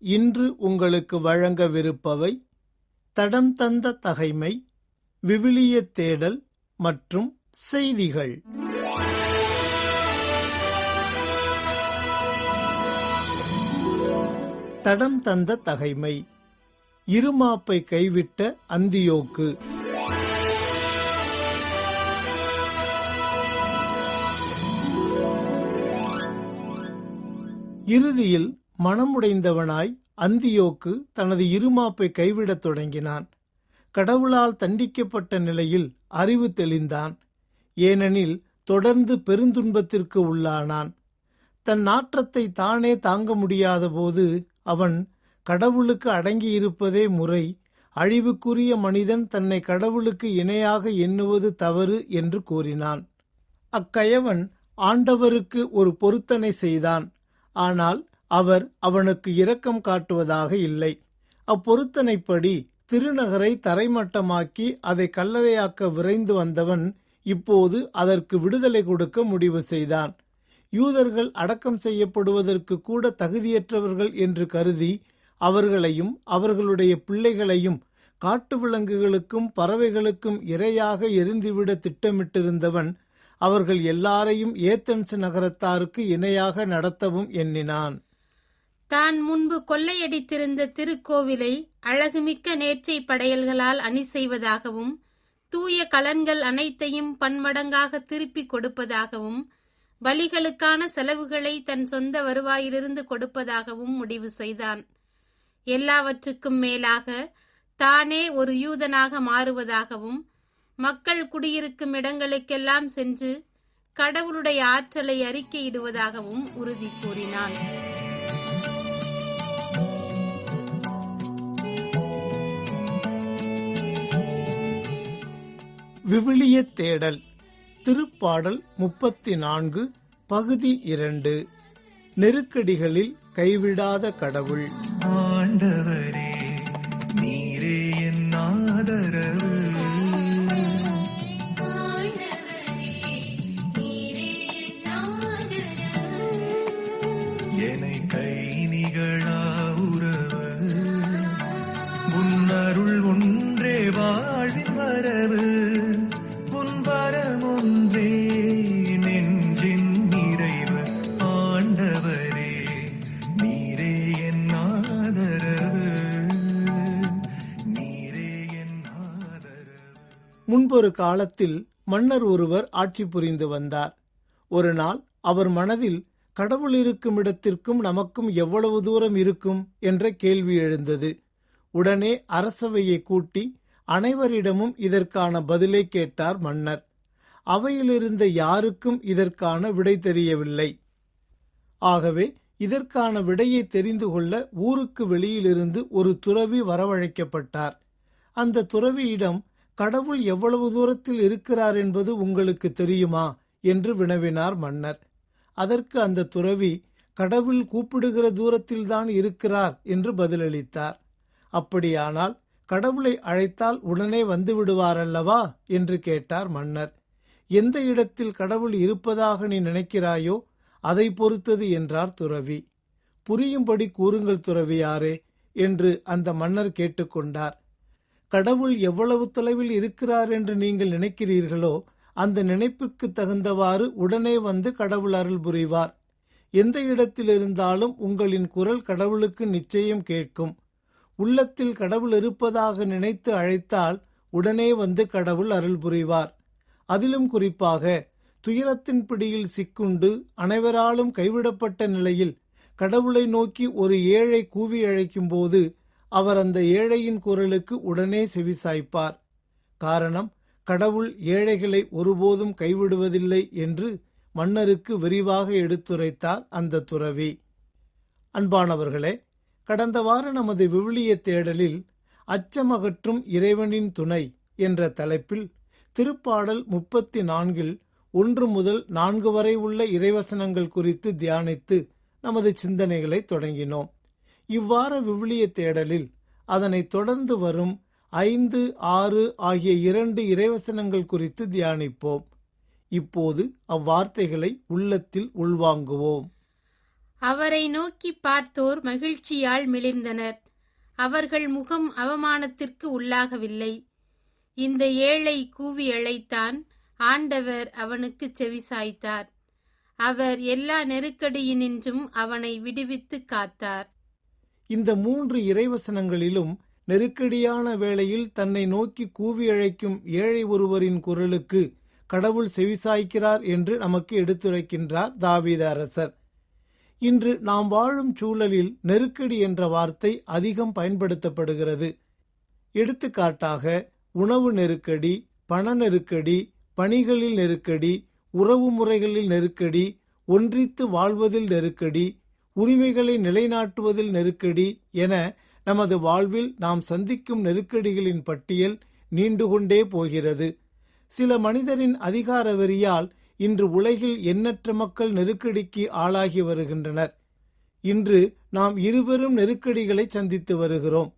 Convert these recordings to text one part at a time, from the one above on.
இன்று உங்களுக்கு வழங்கவிருப்பவை தடம் தந்த தகைமை விவிலிய தேடல் மற்றும் செய்திகள். தடம் தந்த தகைமை இருமாப்பை கைவிட்ட அந்தியோக்கு. இறுதியில் மனமுடைந்தவனாய் அந்தியோக்கு தனது இருமாப்பை கைவிடத் தொடங்கினான். கடவுளால் தண்டிக்கப்பட்ட நிலையில் அறிவு தெளிந்தான். ஏனெனில் தொடர்ந்து பெருந்துன்பத்திற்கு உள்ளானான். தன் நாற்றத்தை தானே தாங்க முடியாதபோது அவன் கடவுளுக்கு அடங்கியிருப்பதே முறை அழிவுக்குரிய மனிதன் தன்னை கடவுளுக்கு இணையாக எண்ணுவது தவறு என்று கூறினான். அக்கயவன் ஆண்டவருக்கு ஒரு பொருத்தனை செய்தான். ஆனால் அவர் அவனுக்கு இரக்கம் காட்டுவதாக இல்லை. அப்பொருத்தனைப்படி திருநகரை தரைமட்டமாக்கி அதை கல்லறையாக்க விரைந்து வந்தவன் இப்போது அதற்கு விடுதலை கொடுக்க முடிவு செய்தான். யூதர்கள் அடக்கம் செய்யப்படுவதற்கு கூட தகுதியற்றவர்கள் என்று கருதி அவர்களையும் அவர்களுடைய பிள்ளைகளையும் காட்டு விலங்குகளுக்கும் பறவைகளுக்கும் இரையாக எரிந்துவிட திட்டமிட்டிருந்தவன் அவர்கள் எல்லாரையும் ஏத்தன்ஸ் நகரத்தாருக்கு இணையாக நடத்தவும் எண்ணினான். தான் முன்பு கொள்ளையடித்திருந்த திருக்கோவிலை அழகுமிக்க நேற்றை படையல்களால் அணி செய்வதாகவும் தூய கலன்கள் அனைத்தையும் பன்மடங்காக திருப்பிக் கொடுப்பதாகவும் பலிகளுக்கான செலவுகளை தன் சொந்த வருவாயிலிருந்து கொடுப்பதாகவும் முடிவு செய்தான். எல்லாவற்றுக்கும் மேலாக தானே ஒரு யூதனாக மாறுவதாகவும் மக்கள் குடியிருக்கும் இடங்களுக்கெல்லாம் சென்று கடவுளுடைய ஆற்றலை அறிக்கையிடுவதாகவும் உறுதி கூறினான். விவிலிய தேடல் திருப்பாடல் முப்பத்தி நான்கு பகுதி இரண்டு. நெருக்கடிகளில் கைவிடாத கடவுள். ஆண்டவரே நீரே என் ஆதரவு. என்னை கை நிகழா உறவு. உன்னருள் ஒன்றே வாழ்வின் வரவு காலத்தில் மன்னர் ஒருவர் ஆட்சி புரிந்து வந்தார். ஒரு நாள் அவர் மனதில் கடவுள் இருக்கும் இடத்திற்கும் நமக்கும் எவ்வளவு தூரம் இருக்கும்? என்ற கேள்வி எழுந்தது. உடனே அரசவையை கூட்டி அனைவரிடமும் இதற்கான பதிலை கேட்டார் மன்னர். அவையிலிருந்த யாருக்கும் இதற்கான விடை தெரியவில்லை. ஆகவே இதற்கான விடையை தெரிந்து கொள்ள ஊருக்கு வெளியிலிருந்து ஒரு துறவி வரவழைக்கப்பட்டார். அந்த துறவியிடம் கடவுள் எவ்வளவு தூரத்தில் இருக்கிறார் என்பது உங்களுக்கு தெரியுமா? என்று வினவினார் மன்னர். அதற்கு அந்த துறவி கடவுள் கூப்பிடுகிற தூரத்தில்தான் இருக்கிறார் என்று பதிலளித்தார். அப்படியானால் கடவுளை அழைத்தால் உடனே வந்து விடுவாரல்லவா? என்று கேட்டார் மன்னர். எந்த இடத்தில் கடவுள் இருப்பதாக நீ நினைக்கிறாயோ அதை பொறுத்தது என்றார் துறவி. புரியும்படி கூறுங்கள் துறவியாரே என்று அந்த மன்னர் கேட்டுக்கொண்டார். கடவுள் எவ்வளவு தொலைவில் இருக்கிறார் என்று நீங்கள் நினைக்கிறீர்களோ அந்த நினைப்புக்கு தகுந்தவாறு உடனே வந்து கடவுள் அருள் புரிவார். எந்த இடத்தில் இருந்தாலும் உங்களின் குரல் கடவுளுக்கு நிச்சயம் கேட்கும். உள்ளத்தில் கடவுள் இருப்பதாக நினைத்து அழைத்தால் உடனே வந்து கடவுள் அருள் புரிவார். அதிலும் குறிப்பாக துயரத்தின் பிடியில் சிக்குண்டு அனைவராலும் கைவிடப்பட்ட நிலையில் கடவுளை நோக்கி ஒரு ஏழை கூவி அழைக்கும் போது அவர் அந்த ஏழையின் குரலுக்கு உடனே செவிசாய்ப்பார். காரணம் கடவுள் ஏழைகளை ஒருபோதும் கைவிடுவதில்லை என்று மன்னருக்கு விரிவாக எடுத்துரைத்தார் அந்த துறவி. அன்பானவர்களே கடந்த வார நமது விவிலிய தேடலில் அச்சமகற்றும் இறைவனின் துணை என்ற தலைப்பில் திருப்பாடல் முப்பத்தி நான்கில் ஒன்று முதல் நான்கு வரை உள்ள இறைவசனங்கள் குறித்து தியானித்து நமது சிந்தனைகளை தொடங்கினோம். இவ்வார விவிலிய தேடலில் அதனைத் தொடர்ந்து வரும் ஐந்து ஆறு ஆகிய இரண்டு இறைவசனங்கள் குறித்து தியானிப்போம். இப்போது அவ்வார்த்தைகளை உள்ளத்தில் உள்வாங்குவோம். அவரை நோக்கி பார்த்தோர் மகிழ்ச்சியால் மிளிர்ந்தனர். அவர்கள் முகம் அவமானத்திற்கு உள்ளாகவில்லை. இந்த ஏழை கூவி அழைத்தான். ஆண்டவர் அவனுக்கு செவிசாய்த்தார் அவர் எல்லா நெருக்கடியினின்றும் அவனை விடுவித்து காத்தார். இந்த மூன்று இறைவசனங்களிலும் நெருக்கடியான வேளையில் தன்னை நோக்கி கூவி அழைக்கும் ஏழை ஒருவரின் குரலுக்கு கடவுள் செவிசாய்க்கிறார் என்று நமக்கு எடுத்துரைக்கின்றார் தாவீத அரசர். இன்று நாம் வாழும் சூழலில் நெருக்கடி என்ற வார்த்தை அதிகம் பயன்படுத்தப்படுகிறது. எடுத்துக்காட்டாக உணவு நெருக்கடி பண நெருக்கடி பணிகளில் நெருக்கடி உறவு முறைகளில் நெருக்கடி ஒன்றித்து வாழ்வதில் நெருக்கடி உரிமைகளை நிலைநாட்டுவதில் நெருக்கடி என நமது வாழ்வில் நாம் சந்திக்கும் நெருக்கடிகளின் பட்டியல் நீண்டு கொண்டே போகிறது. சில மனிதரின் அதிகார வெறியால் இன்று உலகில் எண்ணற்ற மக்கள் நெருக்கடிக்கு ஆளாகி வருகின்றனர். இன்று நாம் இருவரும் நெருக்கடிகளை சந்தித்து வருகிறோம்.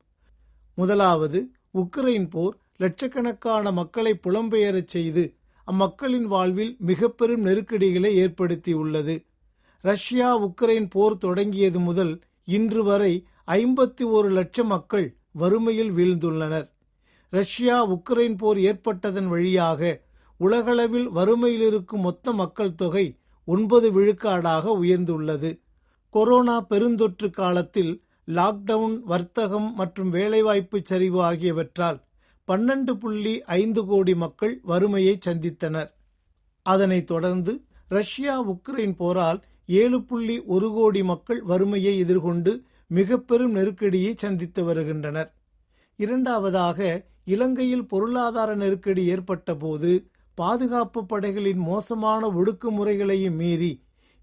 முதலாவது உக்ரைன் போர் லட்சக்கணக்கான மக்களை புலம்பெயரச் செய்து அம்மக்களின் வாழ்வில் மிக பெரும் நெருக்கடிகளை ஏற்படுத்தியுள்ளது. ரஷ்யா உக்ரைன் போர் தொடங்கியது முதல் இன்று வரை ஐம்பத்தி ஒரு லட்சம் மக்கள் வறுமையில் வீழ்ந்துள்ளனர். ரஷ்யா உக்ரைன் போர் ஏற்பட்டதன் வழியாக உலகளவில் வறுமையில் இருக்கும் மொத்த மக்கள் தொகை ஒன்பது விழுக்காடாக உயர்ந்துள்ளது. கொரோனா பெருந்தொற்று காலத்தில் லாக்டவுன் வர்த்தகம் மற்றும் வேலைவாய்ப்பு சரிவு ஆகியவற்றால் பன்னெண்டு புள்ளி ஐந்து கோடி மக்கள் வறுமையை சந்தித்தனர். அதனைத் தொடர்ந்து ரஷ்யா உக்ரைன் போரால் ஏழு புள்ளி ஒரு கோடி மக்கள் வறுமையை எதிர்கொண்டு மிக பெரும் நெருக்கடியை சந்தித்து வருகின்றனர். இரண்டாவதாக இலங்கையில் பொருளாதார நெருக்கடி ஏற்பட்ட போது பாதுகாப்பு படைகளின் மோசமான ஒடுக்குமுறைகளையும் மீறி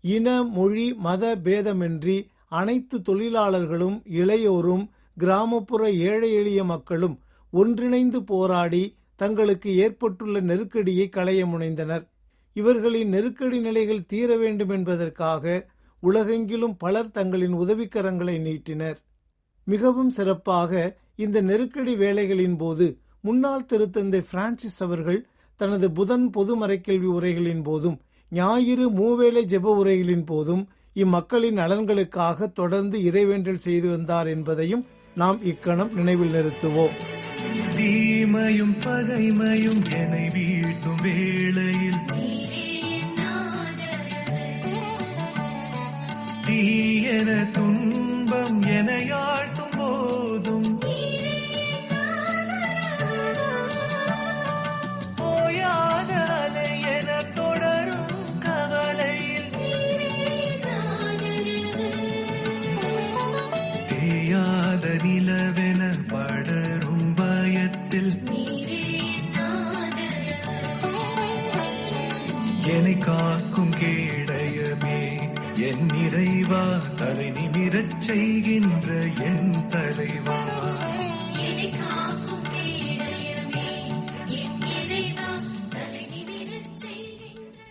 இன மொழி மத பேதமின்றி அனைத்து தொழிலாளர்களும் இளையோரும் கிராமப்புற ஏழை எளிய மக்களும் ஒன்றிணைந்து போராடி தங்களுக்கு ஏற்பட்டுள்ள நெருக்கடியை களைய முனைந்தனர். இவர்களின் நெருக்கடி நிலைகள் தீர வேண்டும் என்பதற்காக உலகெங்கிலும் பலர் தங்களின் உதவிக்கரங்களை நீட்டினர். மிகவும் சிறப்பாக இந்த நெருக்கடி வேலைகளின் போது முன்னாள் திருத்தந்தை பிரான்சிஸ் அவர்கள் தனது புதன் பொது மறைக்கல்வி உரைகளின் போதும் ஞாயிறு மூவேளை ஜெப உரைகளின் போதும் இம்மக்களின் நலன்களுக்காக தொடர்ந்து இறைவேண்டல் செய்து வந்தார் என்பதையும் நாம் இக்கணம் நினைவில் நிறுத்துவோம். தீமையும் பகைமையும் என்னை வீழ்த்தும் வேளையில். தீயன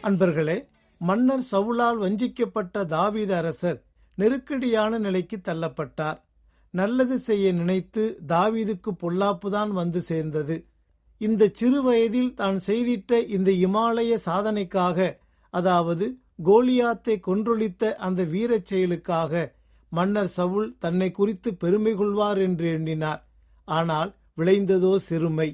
அன்பர்களே மன்னர் சவுலால் வஞ்சிக்கப்பட்ட தாவீது அரசர் நெருக்கடியான நிலைக்கு தள்ளப்பட்டார். நல்லது செய்ய நினைத்து தாவீதுக்கு பொல்லாப்புதான் வந்து சேர்ந்தது. இந்த சிறு வயதில் தான் செய்திட்ட இந்த இமாலய சாதனைக்காக அதாவது கோலியாத்தை கொன்றொழித்த அந்த வீரச் செயலுக்காக மன்னர் சவுல் தன்னை குறித்து பெருமை கொள்வார் என்று எண்ணினார். ஆனால் விளைந்ததோ சிறுமை.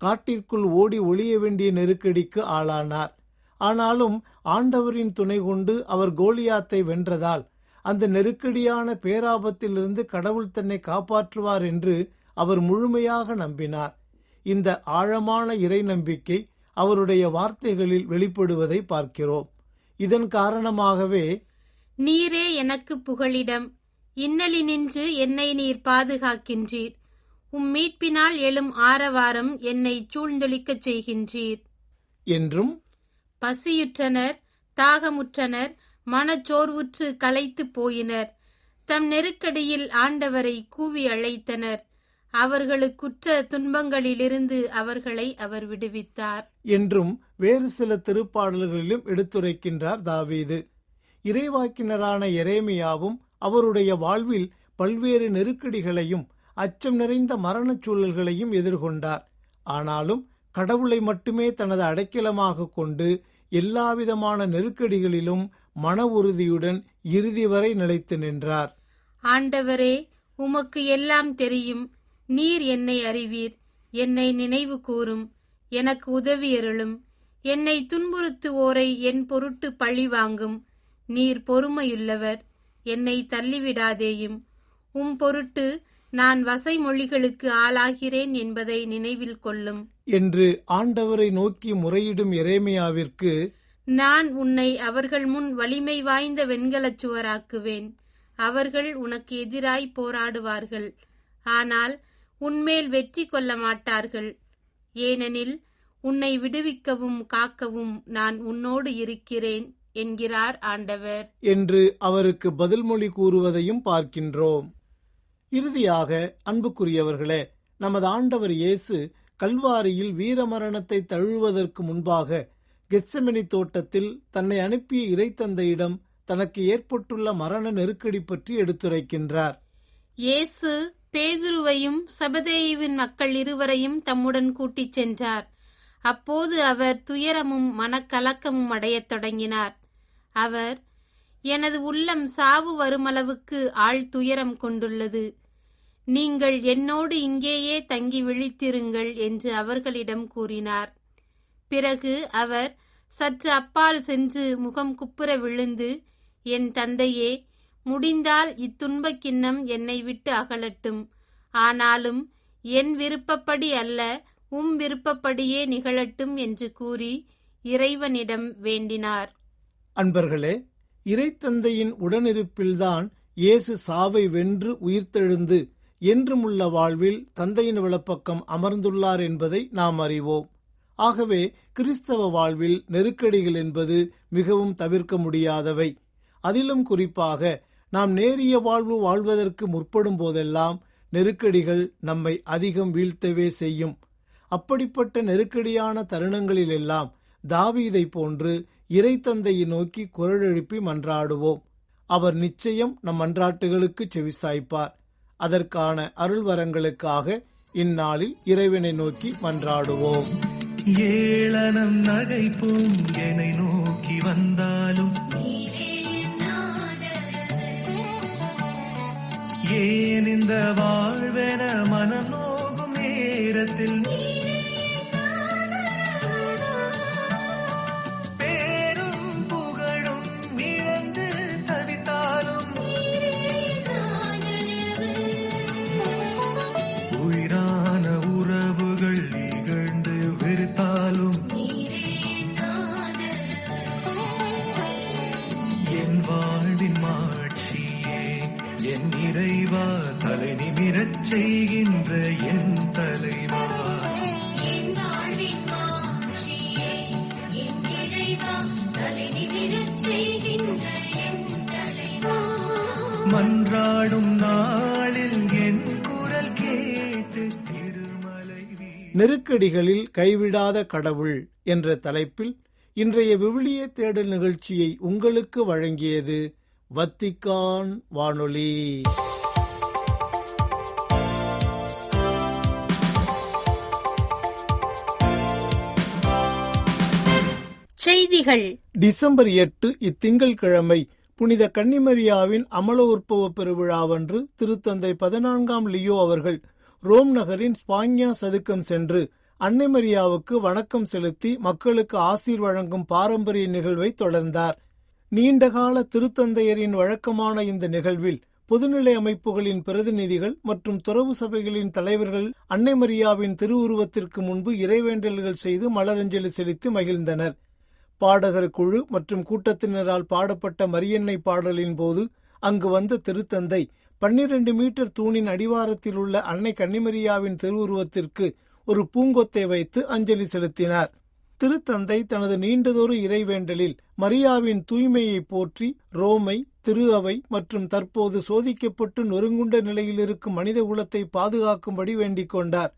காட்டிற்குள் ஓடி ஒளிய வேண்டிய நெருக்கடிக்கு ஆளானார். ஆனாலும் ஆண்டவரின் துணை கொண்டு அவர் கோலியாத்தை வென்றதால் அந்த நெருக்கடியான பேராபத்திலிருந்து கடவுள் தன்னை காப்பாற்றுவார் என்று அவர் முழுமையாக நம்பினார். இந்த ஆழமான இறை நம்பிக்கை அவருடைய வார்த்தைகளில் வெளிப்படுவதை பார்க்கிறோம். இதன் காரணமாகவே நீரே எனக்கு புகலிடம். இன்னலினின்று என்னை நீர் பாதுகாக்கின்றீர். உம் மீட்பினால் எழும் ஆரவாரம் என்னை சூழ்ந்தொழிக்கச் செய்கின்றீர். என்றும் பசியுற்றனர் தாகமுற்றனர் மனச்சோர்வுற்று களைத்து போயினர். தம் நெருக்கடியில் ஆண்டவரை கூவி அழைத்தனர். அவர்களுக்குற்ற துன்பங்களிலிருந்து அவர்களை அவர் விடுவித்தார். என்றும் வேறு சில திருப்பாடல்களிலும் எடுத்துரைக்கின்றார் தாவீது. இறைவாக்கினரான எரேமியாவும் அவருடைய வாழ்வில் பல்வேறு நெருக்கடிகளையும் அச்சம் நிறைந்த மரணச் சூழல்களையும் எதிர்கொண்டார். ஆனாலும் கடவுளை மட்டுமே தனது அடைக்கலமாக கொண்டு எல்லாவிதமான நெருக்கடிகளிலும் மன உறுதியுடன் இறுதி வரை நிலைத்து நின்றார். ஆண்டவரே உமக்கு எல்லாம் தெரியும். நீர் என்னை அறிவீர். என்னை நினைவு கூறும். எனக்கு உதவியருளும் என்னை துன்புறுத்துவோரை என் பொருட்டு பழி வாங்கும். நீர் பொறுமையுள்ளவர். என்னை தள்ளிவிடாதேயும். உம் பொருட்டு நான் வசை மொழிகளுக்கு ஆளாகிறேன் என்பதை நினைவில் கொள்ளும். என்று ஆண்டவரை நோக்கி முறையிடும் எரேமியாவிற்கு நான் உன்னை அவர்கள் முன் வலிமை வாய்ந்த வெண்கலச் சுவராக்குவேன். அவர்கள் உனக்கு எதிராய் போராடுவார்கள். ஆனால் உன்மேல் வெற்றி கொள்ள மாட்டார்கள். ஏனெனில் உன்னை விடுவிக்கவும் காக்கவும் நான் உன்னோடு இருக்கிறேன். என்கிறார் ஆண்டவர். என்று அவருக்கு பதில்மொழி கூறுவதையும் பார்க்கின்றோம். இறுதியாக அன்புக்குரியவர்களே நமது ஆண்டவர் இயேசு கல்வாரியில் வீரமரணத்தை தழுவதற்கு முன்பாக கெத்செமனி தோட்டத்தில் தன்னை அனுப்பிய இறைத்தந்தையிடம் தனக்கு ஏற்பட்டுள்ள மரண நெருக்கடி பற்றி எடுத்துரைக்கின்றார். இயேசு பேதுருவையும் சபதேயுவின் மக்கள் இருவரையும் தம்முடன் கூட்டிச் சென்றார். அப்போது அவர் துயரமும் மனக்கலக்கமும் அடையத் தொடங்கினார். அவர் எனது உள்ளம் சாவு வருமளவுக்கு ஆள் துயரம் கொண்டுள்ளது. நீங்கள் என்னோடு இங்கேயே தங்கி விழித்திருங்கள் என்று அவர்களிடம் கூறினார். பிறகு அவர் சற்று அப்பால் சென்று முகம் குப்புற விழுந்து என் தந்தையே முடிந்தால் இத்துன்பக்கிண்ணம் என்னை விட்டு அகலட்டும். ஆனாலும் என் விருப்பப்படி அல்ல உம் விருப்பப்படியே நிகழட்டும் என்று கூறி இறைவனிடம் வேண்டினார். அன்பர்களே இறைத்தந்தையின் உடனிருப்பில்தான் இயேசு சாவை வென்று உயிர்த்தெழுந்து என்றுமுள்ள வாழ்வில் தந்தையின் விளப்பக்கம் அமர்ந்துள்ளார் என்பதை நாம் அறிவோம். ஆகவே கிறிஸ்தவ வாழ்வில் நெருக்கடிகள் என்பது மிகவும் தவிர்க்க முடியாதவை. அதிலும் குறிப்பாக நாம் நேரிய வாழ்வு வாழ்வதற்கு முற்படும் போதெல்லாம் நெருக்கடிகள் நம்மை அதிகம் வீழ்த்தவே செய்யும். அப்படிப்பட்ட நெருக்கடியான தருணங்களிலெல்லாம் தாவீதை போன்று இறைத்தந்தையை நோக்கி குரல் எழுப்பி மன்றாடுவோம். அவர் நிச்சயம் நம் மன்றாட்டுகளுக்கு செவிசாய்ப்பார். அதற்கான அருள்வரங்களுக்காக இந்நாளில் இறைவனை நோக்கி மன்றாடுவோம். ஏளனம் நகைப்பும் என்னை நோக்கி வந்தாலும் ஏன் இந்த வாழ்வென மனம் நோகும் நேரத்தில் நெருக்கடிகளில் கைவிடாத கடவுள் என்ற தலைப்பில் இன்றைய விவிலிய தேடல் நிகழ்ச்சியை உங்களுக்கு வழங்கியது வத்திக்கான் வானொலி. செய்திகள். டிசம்பர் எட்டு இத்திங்கள்கிழமை புனித கன்னிமரியாவின் அமல உற்பவ பெருவிழாவன்று திருத்தந்தை பதினான்காம் லியோ அவர்கள் ரோம் நகரின் ஸ்பான்யா சதுக்கம் சென்று அன்னை மரியாவுக்கு வணக்கம் செலுத்தி மக்களுக்கு ஆசீர் வழங்கும் பாரம்பரிய நிகழ்வை தொடர்ந்தார். நீண்டகால திருத்தந்தையரின் வழக்கமான இந்த நிகழ்வில் பொதுநிலை அமைப்புகளின் பிரதிநிதிகள் மற்றும் துறவு சபைகளின் தலைவர்கள் அன்னை மரியாவின் திருவுருவத்திற்கு முன்பு இறைவேண்டல்கள் செய்து மலரஞ்சலி செலுத்தி மகிழ்ந்தனர். பாடகர் குழு மற்றும் கூட்டத்தினரால் பாடப்பட்ட மரியன்னை பாடலின் போது அங்கு வந்த திருத்தந்தை பன்னிரண்டு மீட்டர் தூணின் அடிவாரத்தில் உள்ள அன்னை கன்னிமரியாவின் திருவுருவத்திற்கு ஒரு பூங்கொத்தை வைத்து அஞ்சலி செலுத்தினார். திருத்தந்தை தனது நீண்டதொரு இறைவேண்டலில் மரியாவின் தூய்மையை போற்றி ரோமை திரு அவை மற்றும் தற்போது சோதிக்கப்பட்டு நொறுங்குண்ட நிலையில் இருக்கும் மனித குலத்தை பாதுகாக்கும்படி வேண்டிக் கொண்டார்.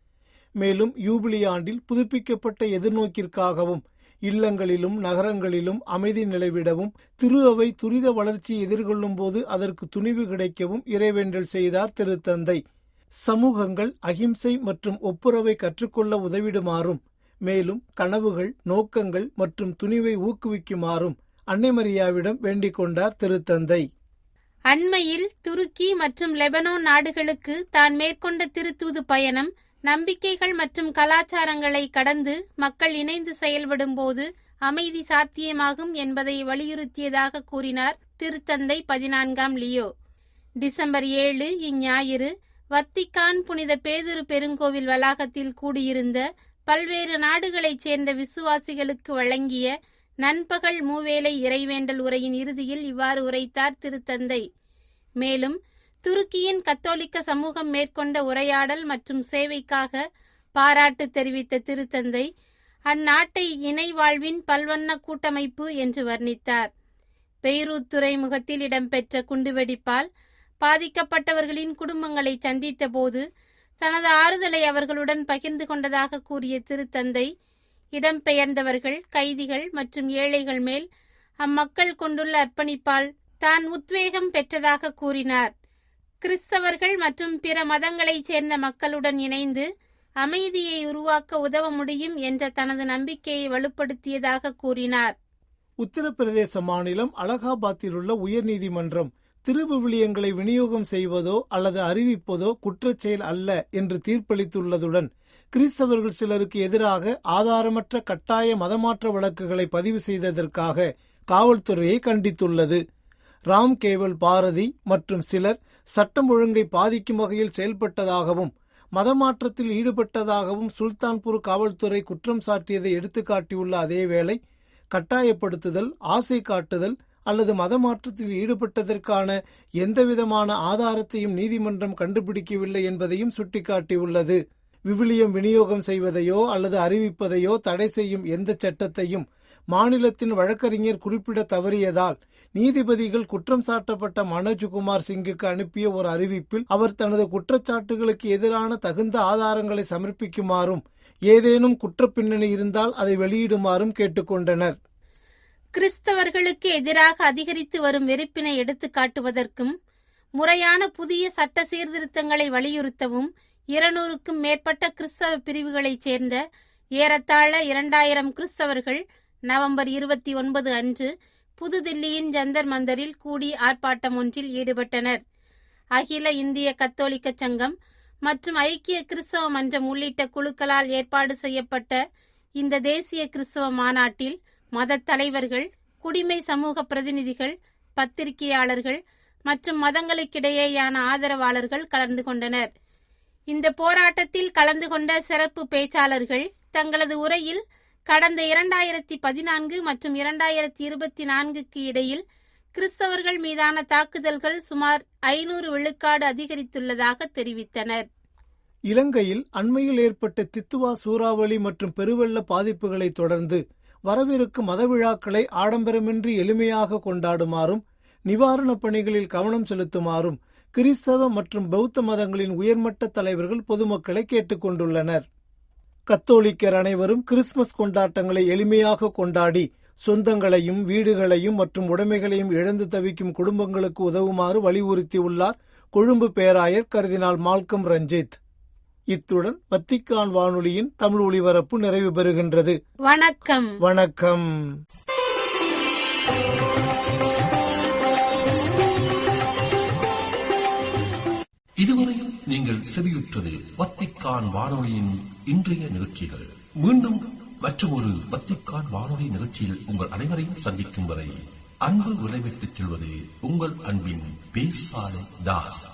மேலும் யூபிலி ஆண்டில் புதுப்பிக்கப்பட்ட எதிர்நோக்கிற்காகவும் இல்லங்களிலும் நகரங்களிலும் அமைதி நிலைவிடவும் திரு அவை துரித வளர்ச்சியை எதிர்கொள்ளும் போது அதற்கு துணிவு கிடைக்கவும் இறைவேண்டல் செய்தார் திருத்தந்தை. சமூகங்கள் அகிம்சை மற்றும் ஒப்புரவை கற்றுக்கொள்ள உதவிடுமாறும் மேலும் கனவுகள் நோக்கங்கள் மற்றும் துணிவை ஊக்குவிக்குமாறும் அன்னை மரியாவிடம் வேண்டிக் கொண்டார் திருத்தந்தை. அண்மையில் துருக்கி மற்றும் லெபனோன் நாடுகளுக்கு தான் மேற்கொண்ட திருத்தூது பயணம் நம்பிக்கைகள் மற்றும் கலாச்சாரங்களை கடந்து மக்கள் இணைந்து செயல்படும் போது அமைதி சாத்தியமாகும் என்பதை வலியுறுத்தியதாக கூறினார் திருத்தந்தை பதினான்காம் லியோ. டிசம்பர் ஏழு இஞ்ஞாயிறு வத்திக்கான் புனித பேதுரு பெருங்கோவில் வளாகத்தில் கூடியிருந்த பல்வேறு நாடுகளைச் சேர்ந்த விசுவாசிகளுக்கு வழங்கிய நண்பகல் மூவேளை இறைவேண்டல் உரையின் இறுதியில் இவ்வாறு உரைத்தார் திருத்தந்தை. மேலும் துருக்கியின் கத்தோலிக்க சமூகம் மேற்கொண்ட உரையாடல் மற்றும் சேவைக்காக பாராட்டு தெரிவித்த திருத்தந்தை அந்நாட்டை இணை வாழ்வின் பல்வண்ண கூட்டமைப்பு என்று வர்ணித்தார். பெய்ரூத் துறைமுகத்தில் இடம்பெற்ற குண்டுவெடிப்பால் பாதிக்கப்பட்டவர்களின் குடும்பங்களை சந்தித்த போது தனது ஆறுதலை அவர்களுடன் பகிர்ந்து கொண்டதாக கூறிய திருத்தந்தை இடம்பெயர்ந்தவர்கள் கைதிகள் மற்றும் ஏழைகள் மேல் அம்மக்கள் கொண்டுள்ள அர்ப்பணிப்பால் தான் உத்வேகம் பெற்றதாக கூறினார். கிறிஸ்தவர்கள் மற்றும் பிற மதங்களைச் சேர்ந்த மக்களுடன் இணைந்து அமைதியை உருவாக்க உதவ முடியும் என்ற தனது நம்பிக்கையை வலுப்படுத்தியதாக கூறினார். உத்தரப்பிரதேச மாநிலம் அலகாபாத்தில் உள்ள உயர்நீதிமன்றம் திருவிவிலியங்களை விநியோகம் செய்வதோ அல்லது அறிவிப்பதோ குற்றச்செயல் அல்ல என்று தீர்ப்பளித்துள்ளதுடன் கிறிஸ்தவர்கள் சிலருக்கு எதிராக ஆதாரமற்ற கட்டாய மதமாற்ற வழக்குகளை பதிவு செய்ததற்காக காவல்துறையை கண்டித்துள்ளது. ராம் கேவல் பாரதி மற்றும் சிலர் சட்டம் ஒழுங்கை பாதிக்கும் வகையில் செயல்பட்டதாகவும் மதமாற்றத்தில் ஈடுபட்டதாகவும் சுல்தான்பூர் காவல்துறை குற்றம் சாட்டியதை எடுத்துக்காட்டியுள்ள அதேவேளை கட்டாயப்படுத்துதல் ஆசை காட்டுதல் அல்லது மதமாற்றத்தில் ஈடுபட்டதற்கான எந்தவிதமான ஆதாரத்தையும் நீதிமன்றம் கண்டுபிடிக்கவில்லை என்பதையும் சுட்டிக்காட்டியுள்ளது. விவிலியம் விநியோகம் செய்வதையோ அல்லது அறிவிப்பதையோ தடை செய்யும் எந்த சட்டத்தையும் மாநிலத்தின் வழக்கறிஞர் குறிப்பிட தவறியதால் நீதிபதிகள் குற்றம் சாட்டப்பட்ட மனோஜ்குமார் சிங்குக்கு அனுப்பிய ஒரு அறிவிப்பில் அவர் தனது குற்றச்சாட்டுகளுக்கு எதிரான தகுந்த ஆதாரங்களை சமர்ப்பிக்குமாறும் ஏதேனும் குற்றப்பின்னணி இருந்தால் அதை வெளியிடுமாறும் கேட்டுக்கொண்டனர். கிறிஸ்தவர்களுக்கு எதிராக அதிகரித்து வரும் வெறுப்பினை எடுத்து காட்டுவதற்கும் முறையான புதிய சட்ட சீர்திருத்தங்களை வலியுறுத்தவும் இருநூறுக்கும் மேற்பட்ட கிறிஸ்தவ பிரிவுகளைச் சேர்ந்த ஏறத்தாழ இரண்டாயிரம் கிறிஸ்தவர்கள் நவம்பர் இருபத்தி ஒன்பது அன்று புதுதில்லியின் ஜந்தர் மந்தரில் கூடி ஆர்ப்பாட்டம் ஒன்றில் ஈடுபட்டனர். அகில இந்திய கத்தோலிக்க சங்கம் மற்றும் ஐக்கிய கிறிஸ்தவ மன்றம் உள்ளிட்ட குழுக்களால் ஏற்பாடு செய்யப்பட்ட இந்த தேசிய கிறிஸ்தவ மாநாட்டில் மதத் தலைவர்கள் குடிமை சமூக பிரதிநிதிகள் பத்திரிகையாளர்கள் மற்றும் மதங்களுக்கிடையேயான ஆதரவாளர்கள் கலந்து கொண்டனர். இந்த போராட்டத்தில் கலந்து கொண்ட சிறப்பு பேச்சாளர்கள் தங்களது உரையில் கடந்த இரண்டாயிரத்தி பதினான்கு மற்றும் இரண்டாயிரத்தி இருபத்தி நான்குக்கு இடையில் கிறிஸ்தவர்கள் மீதான தாக்குதல்கள் சுமார் ஐநூறு விழுக்காடு அதிகரித்துள்ளதாக தெரிவித்தனர். இலங்கையில் அண்மையில் ஏற்பட்ட தித்துவா சூறாவளி மற்றும் பெருவெள்ள பாதிப்புகளை தொடர்ந்து வரவிருக்கும் மத விழாக்களை ஆடம்பரமின்றி எளிமையாக கொண்டாடுமாறும் நிவாரணப் பணிகளில் கவனம் செலுத்துமாறும் கிறிஸ்தவ மற்றும் பௌத்த மதங்களின் உயர்மட்ட தலைவர்கள் பொதுமக்களை கேட்டுக் கொண்டுள்ளனர். கத்தோலிக்கர் அனைவரும் கிறிஸ்துமஸ் கொண்டாட்டங்களை எளிமையாக கொண்டாடி சொந்தங்களையும் வீடுகளையும் மற்றும் உடைமைகளையும் இழந்து தவிக்கும் குடும்பங்களுக்கு உதவுமாறு வலியுறுத்தியுள்ளார் கொழும்பு பேராயர் கருதினால் மால்கம் ரஞ்சித். இத்துடன் வத்திக்கான் வானொலியின் தமிழ் ஒளிபரப்பு நிறைவு பெறுகின்றது. வணக்கம். வணக்கம். இதுவரையும் நீங்கள் செவியுற்றது வத்திக்கான் வானொலியின் இன்றைய நிகழ்ச்சிகள். மீண்டும் மற்றொரு வத்திக்கான் வானொலி நிகழ்ச்சியில் உங்கள் அனைவரையும் சந்திக்கும் வரை அன்பு விளைவிட்டுச் செல்வது உங்கள் அன்பின் பேசாலை தாஸ்.